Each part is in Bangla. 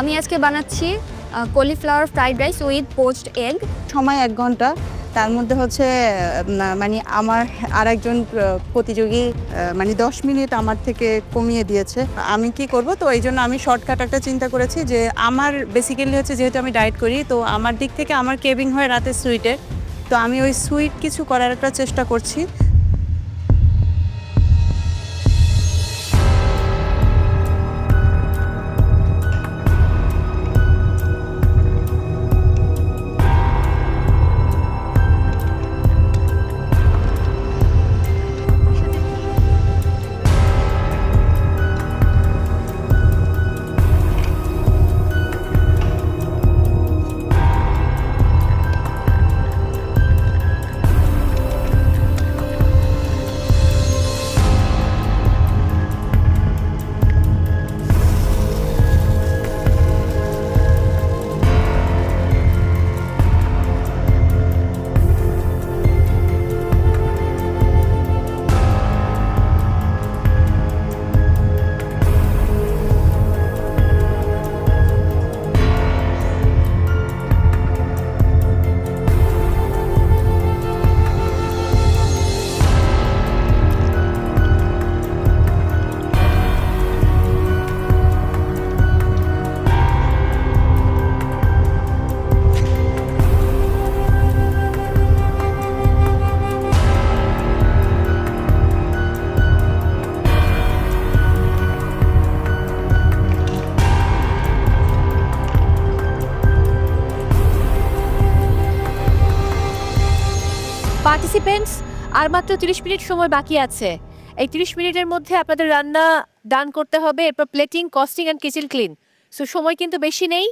আমি আজকে বানাচ্ছি cauliflower fried rice with poached egg সময় এক ঘণ্টা। তার মধ্যে হচ্ছে মানে আমার আর একজন প্রতিযোগী মানে দশ মিনিট আমার থেকে কমিয়ে দিয়েছে। আমি কি করব? তো এই জন্য আমি শর্টকাট একটা চিন্তা করেছি যে আমার বেসিক্যালি হচ্ছে যেহেতু আমি ডায়েট করি, তো আমার দিক থেকে আমার কেবিং হয় রাতে সুইটে তো আমি ওই সুইট কিছু করার একটা চেষ্টা করছি। পার্টিসিপেন্টস আর মাত্র তিরিশ মিনিট সময় বাকি আছে। এই তিরিশ মিনিটের মধ্যে আপনাদের রান্না ডান করতে হবে, এরপর plating costing and kitchen clean so সময় কিন্তু বেশি নেই।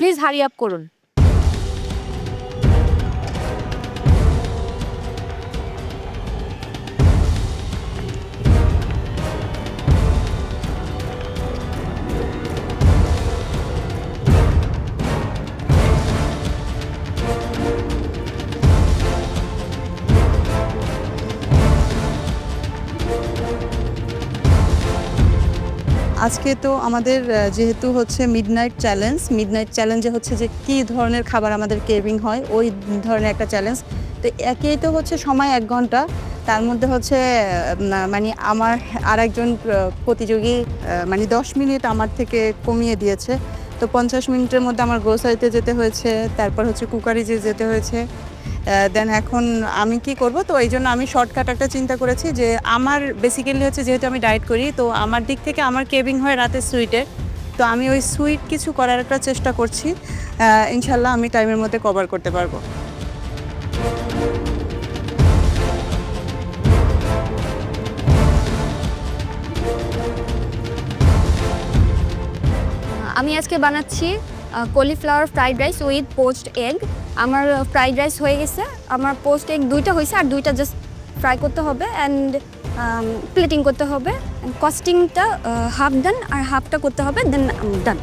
প্লিজ হারি আপ করুন। আজকে তো আমাদের যেহেতু হচ্ছে মিডনাইট চ্যালেঞ্জ মিডনাইট চ্যালেঞ্জে হচ্ছে যে কী ধরনের খাবার আমাদের কেভিং হয়, ওই ধরনের একটা চ্যালেঞ্জ তো একেই তো হচ্ছে সময় এক ঘণ্টা, তার মধ্যে হচ্ছে মানে আমার আর একজন প্রতিযোগী মানে দশ মিনিট আমার থেকে কমিয়ে দিয়েছে। তো পঞ্চাশ মিনিটের মধ্যে আমার গ্রোসারিতে যেতে হয়েছে, তারপর হচ্ছে কুকারিজে যেতে হয়েছে। দেন এখন আমি কি করব? তো এই জন্য আমি শর্টকাট একটা চিন্তা করেছি যে আমার বেসিক্যালি হচ্ছে যেহেতু আমি ডায়েট করি, তো আমার দিক থেকে আমার কেবিং হয় রাতে সুইটের তো আমি ওই সুইট কিছু করার একটা চেষ্টা করছি। ইনশাল্লাহ আমি টাইমের মধ্যে কভার করতে পারব। আমি আজকে বানাচ্ছি cauliflower fried rice with poached egg আমার ফ্রাইড রাইস হয়ে গেছে। আমার পোস্ট এগ দুইটা হয়েছে আর দুইটা জাস্ট ফ্রাই করতে হবে অ্যান্ড প্লেটিং করতে হবে। কস্টিংটা হাফ ডান আর হাফটা করতে হবে দেন ডান